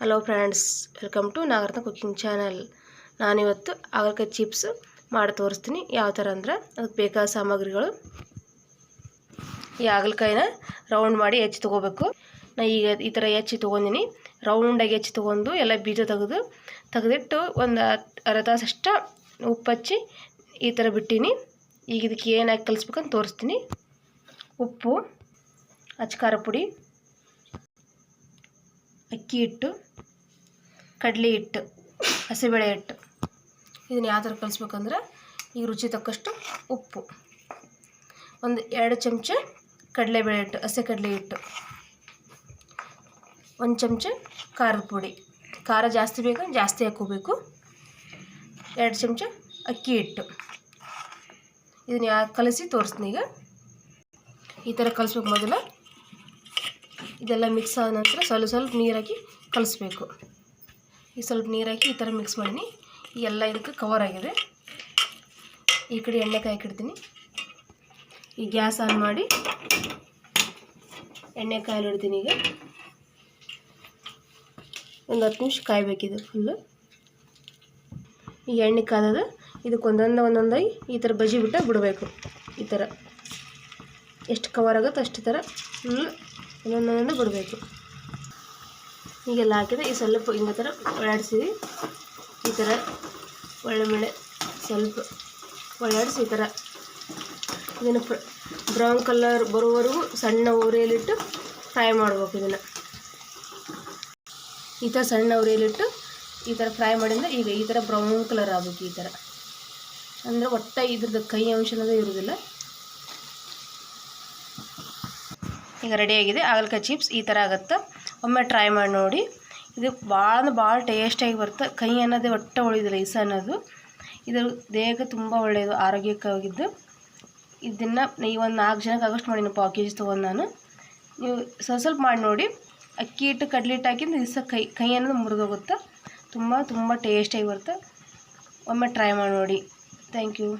Hello friends welcome to Nagaratna cooking channel ನಾನಿವತ್ತು ಹಾಗಲಕಾಯಿ chips ಮಾಡಿ ತೋರಿಸ್ತೀನಿ. ಯಾವ ಥರ ಅಂದ್ರೆ ಅದಕ್ಕೆ ಬೇಕಾದ ಸಾಮಗ್ರಿಗಳು. ಈ ಹಾಗಲಕಾಯಿನ ರೌಂಡ್ ಮಾಡಿ ಹೆಚ್ಚಿ ತೊಗೋಬೇಕು. ನಾ ಈಗ ಈ ಥರ ಹೆಚ್ಚಿ ತೊಗೊಂಡಿನಿ. ರೌಂಡಾಗಿ ಹೆಚ್ಚಿ ತೊಗೊಂಡು ಎಲ್ಲ ಬೀಜ ತೆಗೆದು, ತೆಗೆದಿಟ್ಟು ಒಂದು ಅರ್ಧ ತಾಸಷ್ಟ ಉಪ್ಪು ಹಚ್ಚಿ ಈ ಥರ ಬಿಟ್ಟೀನಿ. ಈಗ ಇದಕ್ಕೆ ಏನಾಗಿ ಕಲಿಸ್ಬೇಕಂತ ತೋರಿಸ್ತೀನಿ. ಉಪ್ಪು ಅಚ್ಕಾರ ಪುಡಿ. ಅಕ್ಕಿ ಹಿಟ್ಟು, ಕಡಲೆ ಹಿಟ್ಟು, ಹಸಿಬೇಳೆ ಹಿಟ್ಟು. ಇದನ್ನು ಯಾವ ಥರ ಕಲಿಸ್ಬೇಕಂದ್ರೆ ಈಗ ರುಚಿ ತಕ್ಕಷ್ಟು ಉಪ್ಪು. ಒಂದು ಎರಡು ಚಮಚ ಕಡಲೆಬೇಳೆ ಹಿಟ್ಟು ಹಸಿ ಕಡಲೆ ಹಿಟ್ಟು. ಒಂದು ಚಮಚ ಖಾರದ ಪುಡಿ. ಖಾರ ಜಾಸ್ತಿ ಬೇಕು, ಜಾಸ್ತಿ ಹಾಕೋಬೇಕು ಎರಡು ಚಮಚ ಅಕ್ಕಿ ಹಿಟ್ಟು. ಇದನ್ನು ಕಲಸಿ ತೋರಿಸ್ತೀನಿ ಈಗ. ಈ ಥರ ಕಲಿಸ್ಬೇಕು ಮೊದಲು. ಇದೆಲ್ಲ ಮಿಕ್ಸ್ ಆದ ನಂತರ ಸ್ವಲ್ಪ ಸ್ವಲ್ಪ ನೀರಾಕಿ ಕಲಿಸ್ಬೇಕು. ಈ ಸ್ವಲ್ಪ ನೀರಾಕಿ ಈ ಥರ ಮಿಕ್ಸ್ ಮಾಡೀನಿ. ಎಲ್ಲ ಇದಕ್ಕೆ ಕವರ್ ಆಗಿದೆ. ಈ ಕಡೆ ಎಣ್ಣೆ ಕಾಯ್ಕಿಡ್ತೀನಿ ಈ ಗ್ಯಾಸ್ ಆನ್ ಮಾಡಿ ಎಣ್ಣೆ ಕಾಯಲಿಡ್ತೀನಿ ಈಗ. ಒಂದು ಹತ್ತು ನಿಮಿಷ ಕಾಯಬೇಕಿದೆ ಫುಲ್ಲು ಈ ಎಣ್ಣೆ ಕಾದದ ಇದಕ್ಕೆ ಒಂದೊಂದು ಒಂದೊಂದಾಗಿ ಈ ಥರ ಬಜ್ಜಿ ಬಿಟ್ಟ ಬಿಡಬೇಕು. ಈ ಥರ. ಎಷ್ಟು ಕವರ್ ಆಗುತ್ತೆ ಅಷ್ಟು ಥರ ಫುಲ್ ಒಂದೊಂದೊಂದು ಬಿಡಬೇಕು. ಹೀಗೆಲ್ಲ ಹಾಕಿದ್ರೆ ಈ ಸ್ವಲ್ಪ ಹಿಂಗೆ ಥರ ಒಳ್ಳಾಡಿಸಿವಿ ಈ ಥರ ಒಳ್ಳೆ ಮೇಲೆ ಸ್ವಲ್ಪ ಒಳ್ಳಾಡಿಸಿ ಈ ಥರ. ಇದನ್ನು ಬ್ರೌನ್ ಕಲರ್ ಬರೋವರೆಗೂ ಸಣ್ಣ ಉರಿಯಲ್ಲಿಟ್ಟು ಫ್ರೈ ಮಾಡ್ಬೇಕು ಇದನ್ನು. ಈ ಥರ ಸಣ್ಣ ಉರಿಯಲ್ಲಿಟ್ಟು ಈ ಥರ ಫ್ರೈ ಮಾಡಿದ್ರೆ ಈಗ ಈ ಥರ ಬ್ರೌನ್ ಕಲರ್ ಆಗಬೇಕು ಈ ಥರ. ಅಂದರೆ ಒಟ್ಟ ಇದ್ರದ್ದು ಕೈ ಅಂಶನದೇ ಇರೋದಿಲ್ಲ ಈಗ ರೆಡಿಯಾಗಿದೆ ಹಾಗಲಕಾಯಿ ಚಿಪ್ಸ್ ಈ ಥರ ಆಗುತ್ತೆ. ಒಮ್ಮೆ ಟ್ರೈ ಮಾಡಿ ನೋಡಿ. ಇದು ಭಾಳ ಅಂದ್ರೆ ಭಾಳ ಟೇಸ್ಟಾಗಿ ಬರುತ್ತೆ. ಕೈ ಅನ್ನೋದೇ ಒಟ್ಟ ಉಳಿದಿಲ್ಲ ಇಸ ಅನ್ನೋದು ಇದು ದೇಹಕ್ಕೆ ತುಂಬ ಒಳ್ಳೆಯದು ಆರೋಗ್ಯಕ್ಕಾಗಿದ್ದು. ಇದನ್ನು ನೀವು ಒಂದು ನಾಲ್ಕು ಜನಕ್ಕೆ ಆಗಷ್ಟು ಮಾಡಿ ಪಾವು ಕೆ ಜಿ ತೊಗೊಂಡು ನಾನು. ನೀವು ಸ್ವಲ್ಪ ಸ್ವಲ್ಪ ಮಾಡಿ ನೋಡಿ. ಅಕ್ಕಿ ಹಿಟ್ಟು, ಕಡಲೆ ಹಿಟ್ಟು ಹಾಕಿ ಇಸ ಕೈ ಕೈ ಅನ್ನೋದು ಮುರಿದೋಗುತ್ತೆ. ತುಂಬ ತುಂಬ ಟೇಸ್ಟಾಗಿ ಬರುತ್ತೆ. ಒಮ್ಮೆ ಟ್ರೈ ಮಾಡಿ ನೋಡಿ. Thank you